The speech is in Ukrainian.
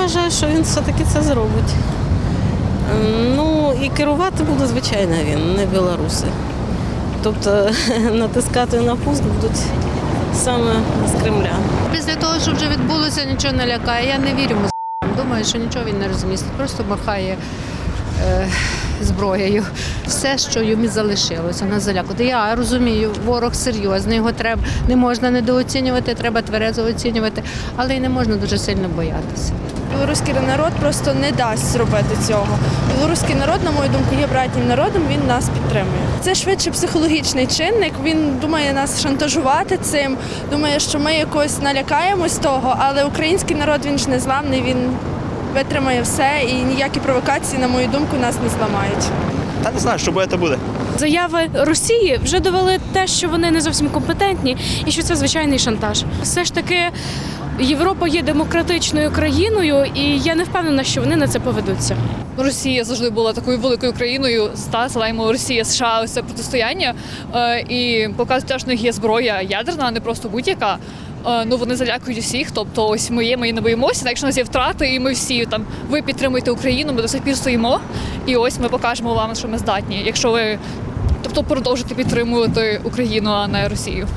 вважаю, що він все-таки це зробить. Ем, Ну і керувати буде, звичайно, він, не білоруси. Тобто натискати на пуск будуть саме з Кремля. Після того, що вже відбулося, нічого не лякає. Я не вірю музикам. Думаю, що нічого він не розмістить, просто махає е, зброєю. Все, що йому залишилося, на залякувати. Я розумію, ворог серйозний, його треба не можна недооцінювати, треба тверезо оцінювати, але й не можна дуже сильно боятися. Білоруський народ просто не дасть зробити цього. Білоруський народ, на мою думку, є братнім народом. Він нас підтримує. Це швидше психологічний чинник. Він думає нас шантажувати цим. Думає, що ми якось налякаємось того, але український народ він ж не зламний. Він витримає все, і ніякі провокації, на мою думку, нас не зламають. Та не знаю, що буде, то буде. Заяви Росії вже довели те, що вони не зовсім компетентні і що це звичайний шантаж. Все ж таки, Європа є демократичною країною, і я не впевнена, що вони на це поведуться. Росія завжди була такою великою країною. Ста злаємо Росія, США, ось це протистояння. Е, і показують, те, що них є зброя ядерна, а не просто будь-яка. Е, ну вони залякують усіх. Тобто, ось ми є, ми не боїмося. Так, якщо у нас є втрати, і ми всі там ви підтримуєте Україну, ми до сих пір стоїмо. І ось ми покажемо вам, що ми здатні. Якщо ви тобто продовжите підтримувати Україну, а не Росію.